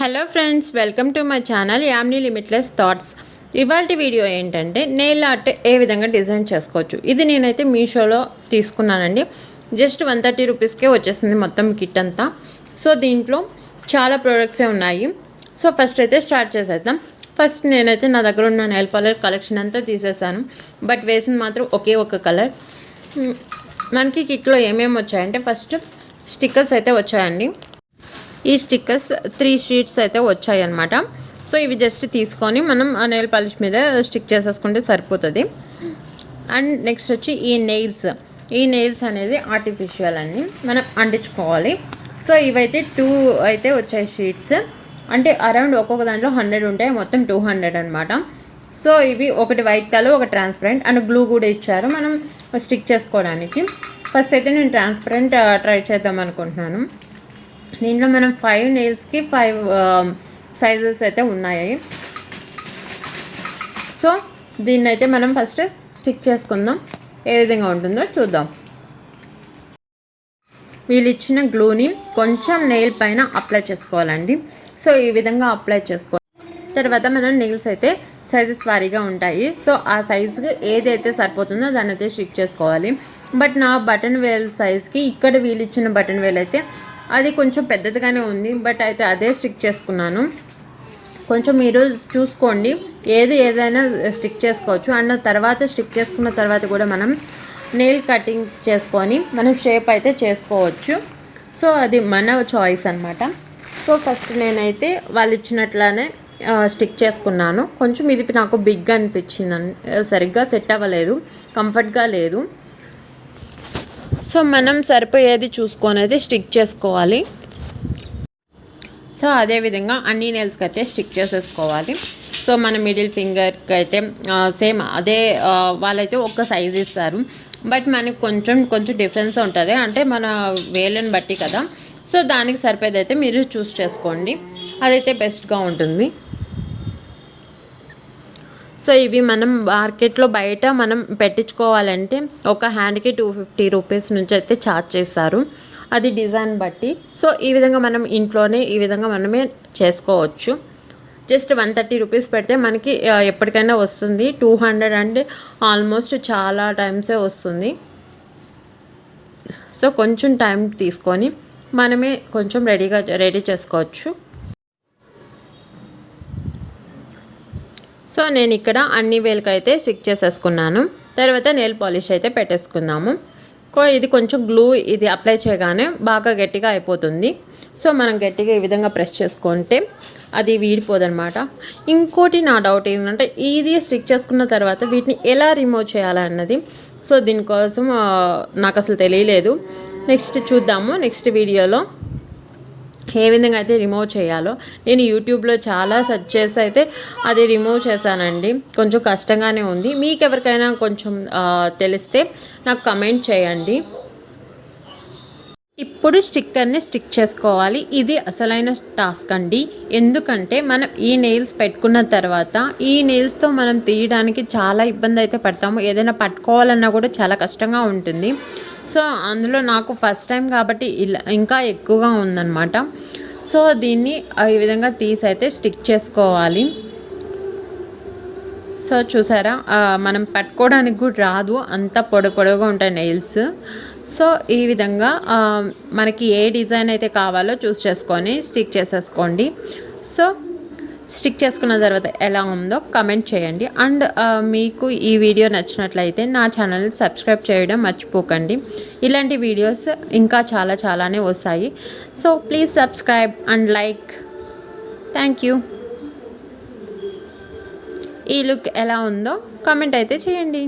Hello friends welcome to my channel యామ్నీ limitless thoughts. ఇవాళ video ఏంటంటే nail art ఏ విధంగా డిజైన్ చేసుకోవచ్చు. ఇది నేనైతే మీషోలో తీసుకున్నానండి. జస్ట్ వన్ థర్టీ రూపీస్కే వచ్చేసింది మొత్తం కిట్ అంతా. సో దీంట్లో చాలా ప్రోడక్ట్సే ఉన్నాయి. సో ఫస్ట్ అయితే స్టార్ట్ చేసేద్దాం. ఫస్ట్ నేనైతే నా దగ్గర ఉన్న నెయిల్ పాలర్ కలెక్షన్ అంతా తీసేసాను. బట్ వేసింది మాత్రం ఒకే ఒక కలర్. మనకి కిట్లో ఏమేమి వచ్చాయంటే ఫస్ట్ స్టిక్కర్స్ అయితే వచ్చాయండి. ఈ స్టిక్కర్స్ త్రీ షీట్స్ అయితే వచ్చాయి అనమాట సో ఇవి జస్ట్ తీసుకొని మనం ఆ నెయిల్ పాలిష్ మీద స్టిక్ చేసేసుకుంటే సరిపోతుంది. అండ్ నెక్స్ట్ వచ్చి ఈ నెయిల్స్. ఈ నెయిల్స్ అనేది ఆర్టిఫిషియల్ అన్ని మనం అంటించుకోవాలి. సో ఇవైతే టూ అయితే వచ్చాయి షీట్స్. అంటే అరౌండ్ ఒక్కొక్క దాంట్లో హండ్రెడ్ ఉంటాయి మొత్తం టూ హండ్రెడ్ అనమాట సో ఇవి ఒకటి వైట్ కలర్ ఒక ట్రాన్స్పరెంట్ అండ్ గ్లూ కూడా ఇచ్చారు మనం స్టిక్ చేసుకోవడానికి. ఫస్ట్ అయితే నేను ట్రాన్స్పరెంట్ ట్రై uh, చేద్దాం అనుకుంటున్నాను. దీంట్లో మనం ఫైవ్ నెయిల్స్కి ఫైవ్ సైజెస్ అయితే ఉన్నాయి. సో దీన్ని అయితే మనం ఫస్ట్ స్టిక్ చేసుకుందాం. ఏ విధంగా ఉంటుందో చూద్దాం. వీళ్ళు ఇచ్చిన గ్లూని కొంచెం నెయిల్ పైన అప్లై చేసుకోవాలండి. సో ఈ విధంగా అప్లై చేసుకోవాలి తర్వాత మనం నెయిల్స్ అయితే సైజెస్ వారీగా ఉంటాయి. సో ఆ సైజుకి ఏదైతే సరిపోతుందో దాన్ని అయితే స్టిక్ చేసుకోవాలి. బట్ నా బటన్ వేల్ సైజ్కి ఇక్కడ వీళ్ళు ఇచ్చిన బటన్ వేల్ అయితే అది కొంచెం పెద్దదిగానే ఉంది బట్ అయితే అదే స్టిక్ చేసుకున్నాను. కొంచెం మీరు చూసుకోండి ఏది ఏదైనా స్టిక్ చేసుకోవచ్చు. అండ్ తర్వాత స్టిక్ చేసుకున్న తర్వాత కూడా మనం నెయిల్ కటింగ్ చేసుకొని మనం షేప్ అయితే చేసుకోవచ్చు. సో అది మన చాయిస్ అనమాట సో ఫస్ట్ నేనైతే వాళ్ళు ఇచ్చినట్లానే స్టిక్ చేసుకున్నాను. కొంచెం ఇది నాకు బిగ్ అనిపించింది సరిగ్గా సెట్ అవ్వలేదు కంఫర్ట్గా లేదు. సో మనం సరిపోయేది చూసుకొని స్టిక్ చేసుకోవాలి. సో అదేవిధంగా అన్ని నెల్స్కి అయితే స్టిక్ చేసేసుకోవాలి. సో మన మిడిల్ ఫింగర్కి అయితే సేమ్ అదే వాళ్ళైతే ఒక్క సైజ్ ఇస్తారు. బట్ మనకి కొంచెం కొంచెం డిఫరెన్స్ ఉంటుంది. అంటే మన వేలను బట్టి కదా. సో దానికి సరిపోయేది అయితే మీరు చూస్ చేసుకోండి. అదైతే బెస్ట్గా ఉంటుంది. సో ఇవి మనం మార్కెట్లో బయట మనం పెట్టించుకోవాలంటే ఒక హ్యాండ్కి టూ ఫిఫ్టీ రూపీస్ నుంచి అయితే ఛార్జ్ చేస్తారు. అది డిజైన్ బట్టి. సో ఈ విధంగా మనం ఇంట్లోనే ఈ విధంగా మనమే చేసుకోవచ్చు. జస్ట్ వన్ థర్టీ రూపీస్ పెడితే మనకి ఎప్పటికైనా వస్తుంది. టూ హండ్రెడ్ అంటే ఆల్మోస్ట్ చాలా టైమ్సే వస్తుంది. సో కొంచెం టైం తీసుకొని మనమే కొంచెం రెడీగా రెడీ చేసుకోవచ్చు. సో నేను ఇక్కడ అన్ని వేలకైతే స్టిక్ చేసేసుకున్నాను. తర్వాత నెయిల్ పాలిష్ అయితే పెట్టేసుకుందాము. ఇది కొంచెం గ్లూ ఇది అప్లై చేయగానే బాగా గట్టిగా అయిపోతుంది. సో మనం గట్టిగా ఈ విధంగా ప్రెస్ చేసుకుంటే అది వీడిపోదనమాట ఇంకోటి నా డౌట్ ఏంటంటే ఇది స్టిక్ చేసుకున్న తర్వాత వీటిని ఎలా రిమూవ్ చేయాలన్నది. సో దీనికోసం నాకు అసలు తెలియలేదు. నెక్స్ట్ చూద్దాము నెక్స్ట్ వీడియోలో ఏ విధంగా అయితే రిమూవ్ చేయాలో. నేను యూట్యూబ్లో చాలా సెర్చ్ చేసి అయితే అది రిమూవ్ చేశానండి. కొంచెం కష్టంగానే ఉంది. మీకు ఎవరికైనా కొంచెం తెలిస్తే నాకు కమెంట్ చేయండి. ఇప్పుడు స్టిక్కర్ని స్టిక్ చేసుకోవాలి. ఇది అసలైన టాస్క్ అండి. ఎందుకంటే మనం ఈ నెయిల్స్ పెట్టుకున్న తర్వాత ఈ నెయిల్స్తో మనం తీయడానికి చాలా ఇబ్బంది అయితే పడతాము. ఏదైనా పట్టుకోవాలన్నా కూడా చాలా కష్టంగా ఉంటుంది. సో అందులో నాకు ఫస్ట్ టైం కాబట్టి ఇలా ఇంకా ఎక్కువగా ఉందన్నమాట. సో దీన్ని ఈ విధంగా తీసి అయితే స్టిక్ చేసుకోవాలి. సో చూసారా మనం పట్టుకోవడానికి కూడా రాదు అంత పొడి పొడవుగా ఉంటాయి నెయిల్స్ సో ఈ విధంగా మనకి ఏ డిజైన్ అయితే కావాలో చూస్ చేసుకొని స్టిక్ చేసేసుకోండి. సో స్టిక్ చేసుకున్న తర్వాత ఎలా ఉందో కమెంట్ చేయండి. అండ్ uh, మీకు ఈ వీడియో నచ్చినట్లయితే నా ఛానల్ సబ్స్క్రైబ్ చేయడం మర్చిపోకండి. ఇలాంటి వీడియోస్ ఇంకా చాలా చాలానే వస్తాయి. So please subscribe and like thank you ఈ లుక్ ఎలా ఉందో కమెంట్ అయితే చేయండి.